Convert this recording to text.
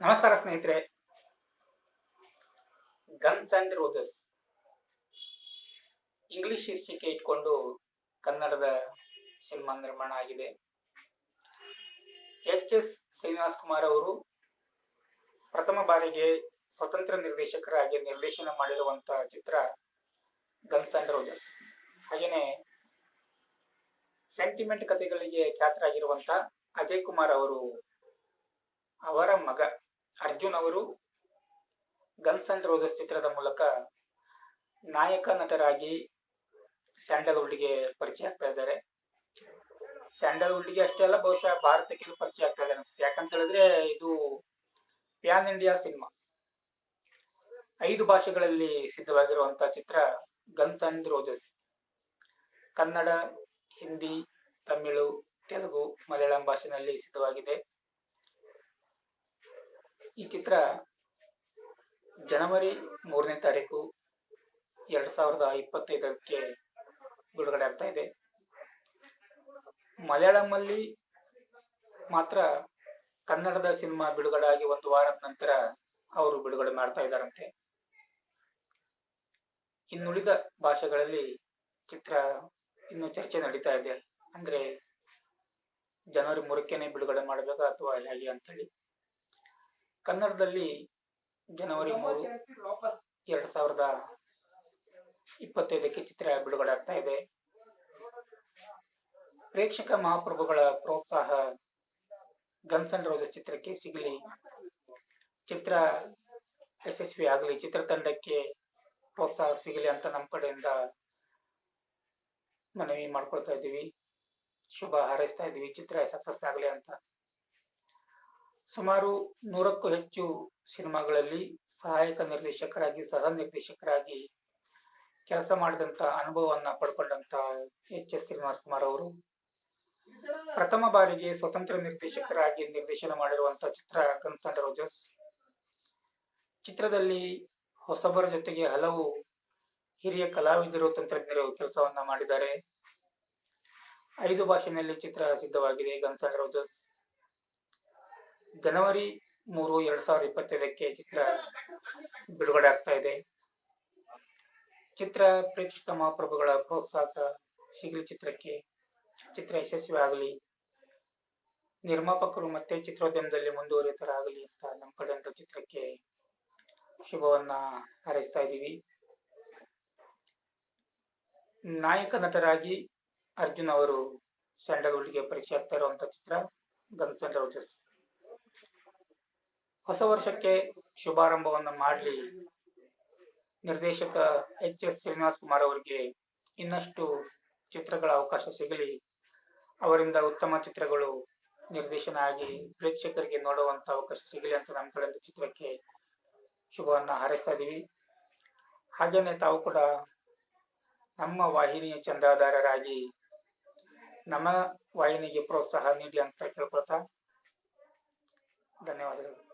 ನಮಸ್ಕಾರ ಸ್ನೇಹಿತರೆ. Guns and roses English ಶೀರ್ಷಿಕೆ ಇಟ್ಕೊಂಡು ಕನ್ನಡದ ಸಿನಿಮಾ ನಿರ್ಮಾಣ ಆಗಿದೆ. ಎಚ್ ಎಸ್ ಶ್ರೀನಿವಾಸ್ ಕುಮಾರ್ ಅವರು ಪ್ರಥಮ ಬಾರಿಗೆ ಸ್ವತಂತ್ರ ನಿರ್ದೇಶಕರಾಗಿ ನಿರ್ದೇಶನ ಮಾಡಿರುವಂತಹ ಚಿತ್ರ ಗನ್ಸ್ ಅಂಡ್ ರೋಜಸ್ ಹಾಗೇನೆ ಸೆಂಟಿಮೆಂಟ್ ಕಥೆಗಳಿಗೆ ಖ್ಯಾತರಾಗಿರುವಂತ ಅಜಯ್ ಕುಮಾರ್ ಅವರು ಅವರ ಮಗ. ಅರ್ಜುನ್ ಅವರು ಗನ್ಸ್ ಅಂಡ್ ರೋಸಸ್ ಚಿತ್ರದ ಮೂಲಕ ನಾಯಕ ನಟರಾಗಿ ಸ್ಯಾಂಡಲ್ವುಡ್ಗೆ ಪರಿಚಯ ಆಗ್ತಾ ಇದ್ದಾರೆ. ಸ್ಯಾಂಡಲ್ವುಡ್ಗೆ ಅಷ್ಟೇ ಅಲ್ಲ, ಬಹುಶಃ ಭಾರತಕ್ಕೆ ಪರಿಚಯ ಆಗ್ತಾ ಇದೆ ಅನ್ಸುತ್ತೆ. ಯಾಕಂತ ಹೇಳಿದ್ರೆ ಇದು ಪ್ಯಾನ್ ಇಂಡಿಯಾ ಸಿನಿಮಾ. ಐದು ಭಾಷೆಗಳಲ್ಲಿ ಸಿದ್ಧವಾಗಿರುವಂತಹ ಚಿತ್ರ guns and roses Kannada, Hindi, Tamil, Telugu Malayalam ಭಾಷೆನಲ್ಲಿ ಸಿದ್ಧವಾಗಿದೆ. ಈ ಚಿತ್ರ ಜನವರಿ ಮೂರನೇ ತಾರೀಕು ಎರಡ್ ಸಾವಿರದ ಇಪ್ಪತ್ತೈದಕ್ಕೆ ಬಿಡುಗಡೆ ಆಗ್ತಾ ಇದೆ. ಮಲಯಾಳಂ ಅಲ್ಲಿ ಮಾತ್ರ ಕನ್ನಡದ ಸಿನಿಮಾ ಬಿಡುಗಡೆ ಆಗಿ ಒಂದು ವಾರದ ನಂತರ ಅವರು ಬಿಡುಗಡೆ ಮಾಡ್ತಾ ಇದ್ದಾರಂತೆ. ಇನ್ನುಳಿದ ಭಾಷೆಗಳಲ್ಲಿ ಚಿತ್ರ ಇನ್ನು ಚರ್ಚೆ ನಡೀತಾ ಇದೆ. ಅಂದ್ರೆ ಜನವರಿ ಮೂರಕ್ಕೇನೆ ಬಿಡುಗಡೆ ಮಾಡಬೇಕಾ ಅಥವಾ ಹೇಗೆ ಅಂತೇಳಿ. ಕನ್ನಡದಲ್ಲಿ ಜನವರಿ ಮೂರು ಎರಡ್ ಸಾವಿರದ ಇಪ್ಪತ್ತೈದಕ್ಕೆ ಚಿತ್ರ ಬಿಡುಗಡೆ ಆಗ್ತಾ ಇದೆ. ಪ್ರೇಕ್ಷಕ ಮಹಾಪ್ರಭುಗಳ ಪ್ರೋತ್ಸಾಹ ಗನ್ಸ್ ಅಂಡ್ ರೋಸಸ್ ಚಿತ್ರಕ್ಕೆ ಸಿಗಲಿ. ಚಿತ್ರ ಯಶಸ್ವಿ ಆಗಲಿ. ಚಿತ್ರತಂಡಕ್ಕೆ ಪ್ರೋತ್ಸಾಹ ಸಿಗಲಿ ಅಂತ ನಮ್ಮ ಕಡೆಯಿಂದ ಮನವಿ ಮಾಡ್ಕೊಳ್ತಾ ಇದ್ದೀವಿ. ಶುಭ ಹಾರೈಸ್ತಾ ಇದ್ದೀವಿ. ಚಿತ್ರ ಸಕ್ಸಸ್ ಆಗಲಿ ಅಂತ. ಸುಮಾರು ನೂರಕ್ಕೂ ಹೆಚ್ಚು ಸಿನಿಮಾಗಳಲ್ಲಿ ಸಹಾಯಕ ನಿರ್ದೇಶಕರಾಗಿ ಸಹ ನಿರ್ದೇಶಕರಾಗಿ ಕೆಲಸ ಮಾಡಿದಂತ ಅನುಭವವನ್ನ ಪಡ್ಕೊಂಡಂತ ಎಚ್ ಎಸ್ ಶ್ರೀನಿವಾಸ್ ಕುಮಾರ್ ಅವರು. ಪ್ರಥಮ ಬಾರಿಗೆ ಸ್ವತಂತ್ರ ನಿರ್ದೇಶಕರಾಗಿ ನಿರ್ದೇಶನ ಮಾಡಿರುವಂತಹ ಚಿತ್ರ ಗನ್ಸ್ ಅಂಡ್ ರೋಜಸ್ ಚಿತ್ರದಲ್ಲಿ ಹೊಸಬರ ಜೊತೆಗೆ ಹಲವು ಹಿರಿಯ ಕಲಾವಿದರು, ತಂತ್ರಜ್ಞರು ಕೆಲಸವನ್ನ ಮಾಡಿದ್ದಾರೆ. ಐದು ಭಾಷೆಯಲ್ಲಿ ಚಿತ್ರ ಸಿದ್ಧವಾಗಿದೆ ಗನ್ಸ್ ರೋಜಸ್ ಜನವರಿ ಮೂರು ಎರಡ್ ಸಾವಿರದ ಇಪ್ಪತ್ತೈದಕ್ಕೆ ಚಿತ್ರ ಬಿಡುಗಡೆ ಆಗ್ತಾ ಇದೆ. ಚಿತ್ರ ಪ್ರೇಕ್ಷಕ ಮಹಾಪ್ರಭುಗಳ ಪ್ರೋತ್ಸಾಹ ಶೀಘ್ರ ಚಿತ್ರಕ್ಕೆ ಚಿತ್ರ ಯಶಸ್ವಿ ಆಗಲಿ ನಿರ್ಮಾಪಕರು ಮತ್ತೆ ಚಿತ್ರೋದ್ಯಮದಲ್ಲಿ ಮುಂದುವರಿಯುತ್ತಾರಾಗಲಿ ಅಂತ ನಮ್ಮ ಕಡೆಯಿಂದ ಚಿತ್ರಕ್ಕೆ ಶುಭವನ್ನ ಹಾರೈಸ್ತಾ ಇದ್ದೀವಿ. ನಾಯಕ ನಟರಾಗಿ ಅರ್ಜುನ್ ಅವರು ಸ್ಯಾಂಡಲ್ವುಡ್ಗೆ ಪರಿಚಯ ಆಗ್ತಾ ಇರುವಂತ ಚಿತ್ರ ಅಂಡ್ ರೋಜಸ್ ಹೊಸ ವರ್ಷಕ್ಕೆ ಶುಭಾರಂಭವನ್ನ ಮಾಡಲಿ. ನಿರ್ದೇಶಕ ಎಚ್ ಎಸ್ ಶ್ರೀನಿವಾಸ್ ಕುಮಾರ್ ಅವರಿಗೆ ಇನ್ನಷ್ಟು ಚಿತ್ರಗಳ ಅವಕಾಶ ಸಿಗಲಿ. ಅವರಿಂದ ಉತ್ತಮ ಚಿತ್ರಗಳು ನಿರ್ದೇಶನ ಆಗಿ ಪ್ರೇಕ್ಷಕರಿಗೆ ನೋಡುವಂತ ಅವಕಾಶ ಸಿಗಲಿ ಅಂತ ನಮ್ಮ ಕಡೆಯಿಂದ ಚಿತ್ರಕ್ಕೆ ಶುಭವನ್ನ ಹಾರೈಸ್ತಾ ಇದೀವಿ. ಹಾಗೇನೆ ತಾವು ಕೂಡ ನಮ್ಮ ವಾಹಿನಿಯ ಚಂದಾದಾರರಾಗಿ ನಮ್ಮ ವಾಹಿನಿಗೆ ಪ್ರೋತ್ಸಾಹ ನೀಡಿ ಅಂತ ಕೇಳ್ಕೊಳ್ತಾ ಧನ್ಯವಾದಗಳು.